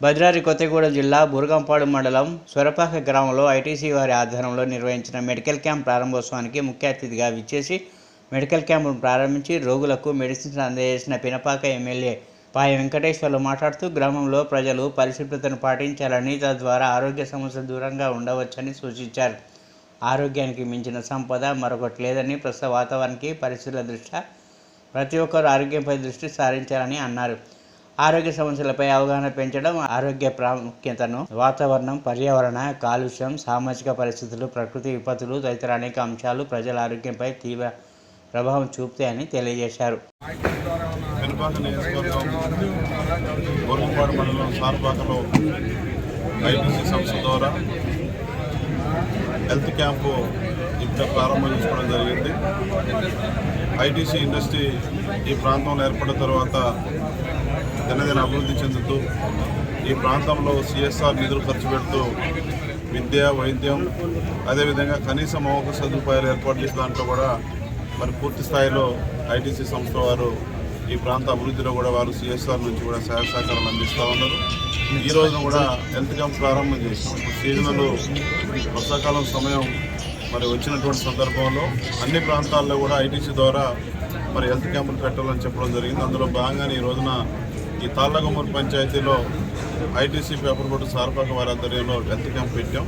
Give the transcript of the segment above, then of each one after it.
భద్రాద్రి కొత్తగూడెం జిల్లా బురగంపాడు మండలం స్వరపాక గ్రామంలో ఐటీసీ వారి ఆధ్వర్యంలో నిర్వహించిన మెడికల్ క్యాంప్ ప్రారంభోత్సవానికి ముఖ్య అతిథిగా విచ్చేసి మెడికల్ క్యాంపును ప్రారంభించి రోగులకు మెడిసిన్స్ అందజేసిన పినపాక ఎమ్మెల్యే పాయ వెంకటేశ్వర్లు మాట్లాడుతూ గ్రామంలో ప్రజలు పరిశుభ్రతను పాటించాలని తద్వారా ఆరోగ్య సమస్యలు దూరంగా ఉండవచ్చని సూచించారు. ఆరోగ్యానికి మించిన సంపద మరొకటి లేదని ప్రస్తుత వాతావరణానికి పరిస్థితుల దృష్ట్యా ప్రతి ఒక్కరు ఆరోగ్యంపై దృష్టి సారించాలని అన్నారు. ఆరోగ్య సమస్యలపై అవగాహన పెంచడం ఆరోగ్య ప్రాముఖ్యతను వాతావరణం పర్యావరణ కాలుష్యం సామాజిక పరిస్థితులు ప్రకృతి విపత్తులు తదితర అనేక అంశాలు ప్రజల ఆరోగ్యంపై తీవ్ర ప్రభావం చూపుతాయని తెలియజేశారు. సంస్థ ద్వారా హెల్త్ క్యాంపు ఇక్కడ ప్రారంభం చేసుకోవడం జరిగింది. ఐటీసీ ఇండస్ట్రీ ఈ ప్రాంతంలో ఏర్పడిన తర్వాత దినదిన అభివృద్ధి చెందుతూ ఈ ప్రాంతంలో సిఎస్ఆర్ నిధులు ఖర్చు పెడుతూ విద్య వైద్యం అదేవిధంగా కనీస మౌలిక సదుపాయాలు ఏర్పాటు చేసిన దాంట్లో కూడా మరి పూర్తి స్థాయిలో ఐటీసీ సంస్థ వారు ఈ ప్రాంత అభివృద్ధిలో కూడా వారు సిఎస్ఆర్ నుంచి కూడా సహాయ సహకారాలు అందిస్తూ ఉన్నారు. ఈ రోజున కూడా హెల్త్ క్యాంప్ ప్రారంభం చేసాం సీజనల్ వర్షాకాలం సమయం మరి వచ్చినటువంటి సందర్భంలో అన్ని ప్రాంతాల్లో కూడా ఐటీసీ ద్వారా మరి హెల్త్ క్యాంపులు పెట్టాలని చెప్పడం జరిగింది. అందులో భాగంగానే ఈ రోజున ఈ తాళ్ళగుమ్మూరు పంచాయతీలో ఐటీసీ పేపర్ బోర్డు సార్పక వారి ఆధ్వర్యంలో హెల్త్ క్యాంప్ పెట్టాం.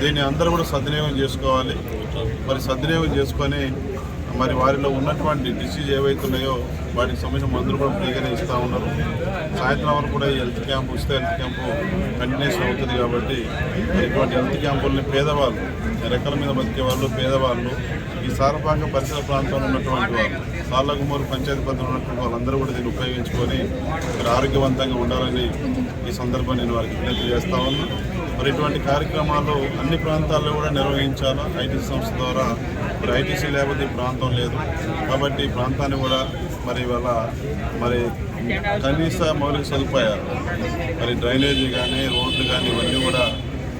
దీన్ని అందరూ కూడా సద్వినియోగం చేసుకోవాలి. మరి సద్వినియోగం చేసుకొని మరి వారిలో ఉన్నటువంటి డిసీజ్ ఏవైతే ఉన్నాయో వాటికి సంబంధించిన మందులు కూడా ఫ్రీగానే ఇస్తూ ఉన్నారు. సాయంత్రం వరకు కూడా ఈ హెల్త్ క్యాంప్ ఇస్తే హెల్త్ క్యాంపు కంటిన్యూషన్ అవుతుంది కాబట్టి ఇటువంటి హెల్త్ క్యాంపుల్ని పేదవాళ్ళు రెక్కల మీద బతికే వాళ్ళు పేదవాళ్ళు ఈ సారపాక పరిసర ప్రాంతంలో ఉన్నటువంటి వాళ్ళు సార్లగుమ్మూరు పంచాయతీ పరిధిలో ఉన్నటువంటి వాళ్ళందరూ కూడా దీన్ని ఉపయోగించుకొని మరి ఆరోగ్యవంతంగా ఉండాలని ఈ సందర్భం నేను వారికి విజ్ఞప్తి చేస్తా ఉన్నా. మరి ఇటువంటి కార్యక్రమాలు అన్ని ప్రాంతాల్లో కూడా నిర్వహించాలా? ఐటీ సంస్థ ద్వారా మరి ఐటీసీ లేకపోతే ఈ ప్రాంతం లేదు. కాబట్టి ఈ ప్రాంతాన్ని కూడా మరి ఇవాళ మరి కనీస మౌలిక సదుపాయాలు మరి డ్రైనేజీ కానీ రోడ్లు కానీ ఇవన్నీ కూడా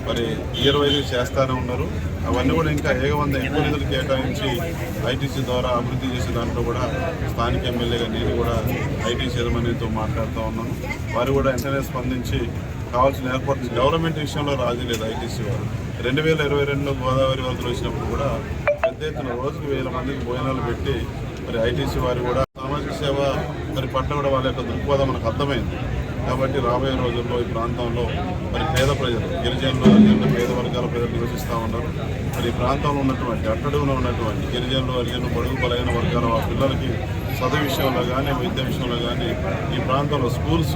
మరి ఇయర్ వైజ్ చేస్తూనే ఉన్నారు. అవన్నీ కూడా ఇంకా ఏగవంద ఎక్కువ నిధులు కేటాయించి ఐటీసీ ద్వారా అభివృద్ధి చేసే దాంట్లో కూడా స్థానిక ఎమ్మెల్యేగా నేను కూడా ఐటీసీ యజమానితో మాట్లాడుతూ ఉన్నాను. వారు కూడా వెంటనే స్పందించి కావాల్సిన ఏర్పాట్లు డెవలప్మెంట్ విషయంలో రాజీ లేదు ఐటీసీ వారు. రెండు వేల ఇరవై రెండులో గోదావరి వరదలు వచ్చినప్పుడు కూడా పెద్ద ఎత్తున రోజుకు వేల మందికి భోజనాలు పెట్టి మరి ఐటీసీ వారు కూడా సామాజిక సేవ మరి పట్ల కూడా వాళ్ళ యొక్క దృక్పథం మనకు అర్థమైంది. కాబట్టి రాబోయే రోజుల్లో ఈ ప్రాంతంలో మరి పేద ప్రజలు గిరిజనులు అరిజనులు పేద వర్గాల ప్రజలు నివసిస్తూ ఉన్నారు. మరి ఈ ప్రాంతంలో ఉన్నటువంటి అట్టడుగున ఉన్నటువంటి గిరిజనులు అరిజనులు బడుగు బలైన వర్గాల పిల్లలకి చదువు విషయంలో కానీ వైద్య విషయంలో కానీ ఈ ప్రాంతంలో స్కూల్స్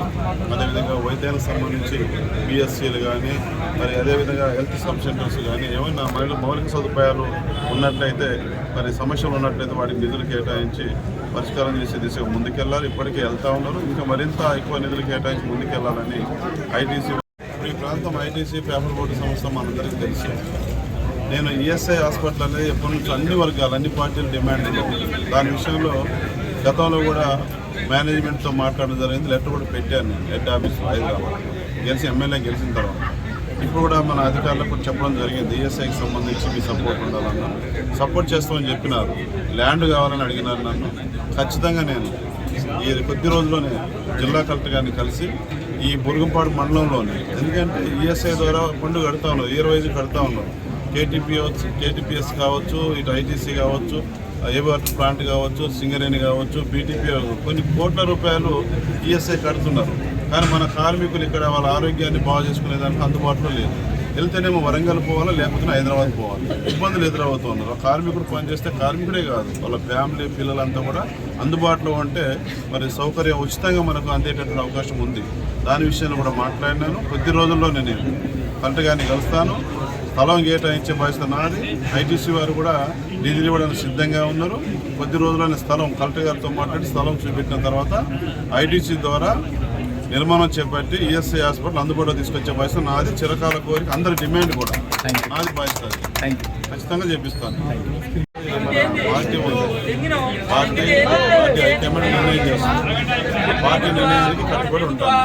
అదేవిధంగా వైద్యానికి సంబంధించి పిఎస్సీలు కానీ మరి అదేవిధంగా హెల్త్ సబ్ సెంటర్స్ కానీ ఏమైనా మహిళ మౌలిక సదుపాయాలు ఉన్నట్లయితే మరి సమస్యలు ఉన్నట్లయితే వాటికి నిధులు కేటాయించి పరిష్కారం చేసే దిశగా ముందుకెళ్ళాలి. ఇప్పటికే వెళ్తూ ఉన్నారు. ఇంకా మరింత ఎక్కువ నిధులు కేటాయించి ముందుకెళ్ళాలని ఐటీసీ ఈ ప్రాంతం ఐటీసీ పేపర్ బోర్డు సంస్థ మనందరికీ తెలుసు. నేను ఈఎస్ఐ హాస్పిటల్ అనేది ఎప్పటి నుంచి అన్ని వర్గాలు అన్ని పార్టీలు డిమాండ్ చేయాలి. దాని విషయంలో గతంలో కూడా మేనేజ్మెంట్తో మాట్లాడడం జరిగింది. లెటర్ కూడా పెట్టాను నేను హెడ్ ఆఫీస్ హైదరాబాద్. గెలిచి ఎమ్మెల్యే గెలిచిన తర్వాత. ఇప్పుడు కూడా మన అధికారులకు చెప్పడం జరిగింది ఈఎస్ఐకి సంబంధించి మీ సపోర్ట్ ఉండాలన్నా సపోర్ట్ చేస్తామని చెప్పినారు. ల్యాండ్ కావాలని అడిగినారు నన్ను. ఖచ్చితంగా నేను ఈ కొద్ది రోజుల్లోనే జిల్లా కలెక్టర్ గారిని కలిసి ఈ బురుగుంపాడు మండలంలోనే ఎందుకంటే ఈఎస్ఐ ద్వారా పండుగ కడతా ఉన్నాం ఇయర్ వైజ్ కడతా ఉన్నాం. కేటీపీ కేటీపీఎస్ కావచ్చు ఇటు ఐటీసీ కావచ్చు ఏబర్ ప్లాంట్ కావచ్చు సింగరేణి కావచ్చు బీటీపీ కొన్ని కోట్ల రూపాయలు ఈఎస్ఐ కడుతున్నారు. కానీ మన కార్మికులు ఇక్కడ వాళ్ళ ఆరోగ్యాన్ని బాగు చేసుకునేదానికి అందుబాటులో లేదు. వెళ్తేనేమో వరంగల్ పోవాలా లేకపోతే హైదరాబాద్ పోవాలి. ఇబ్బందులు ఎదురవుతున్నారు కార్మికుడు పనిచేస్తే కార్మికుడే కాదు వాళ్ళ ఫ్యామిలీ పిల్లలంతా కూడా అందుబాటులో ఉంటే మరి సౌకర్యం ఉచితంగా మనకు అందేటటువంటి అవకాశం ఉంది. దాని విషయంలో కూడా మాట్లాడినాను. కొద్ది రోజుల్లో నేను కలెక్టర్ గారిని కలుస్తాను. స్థలం కేటాయించే బాధ్యత నాది. ఐటీసీ వారు కూడా నిధులు ఇవ్వడానికి సిద్ధంగా ఉన్నారు. కొద్ది రోజుల్లోనే స్థలం కలెక్టర్ గారితో మాట్లాడి స్థలం చూపెట్టిన తర్వాత ఐటీసీ ద్వారా నిర్మాణం చేపట్టి ఈఎస్ఐ హాస్పిటల్ అందుబాటులో తీసుకొచ్చే బాధ్యత నాది. చిరకాల కోరిక అందరి డిమాండ్ కూడా నాది బాధ్యత ఖచ్చితంగా చేపిస్తాను. పార్టీ పార్టీ పార్టీ హైకమాండ్ నిర్ణయం చేస్తుంది. పార్టీ నిర్ణయానికి కట్టుబడి ఉంటాను.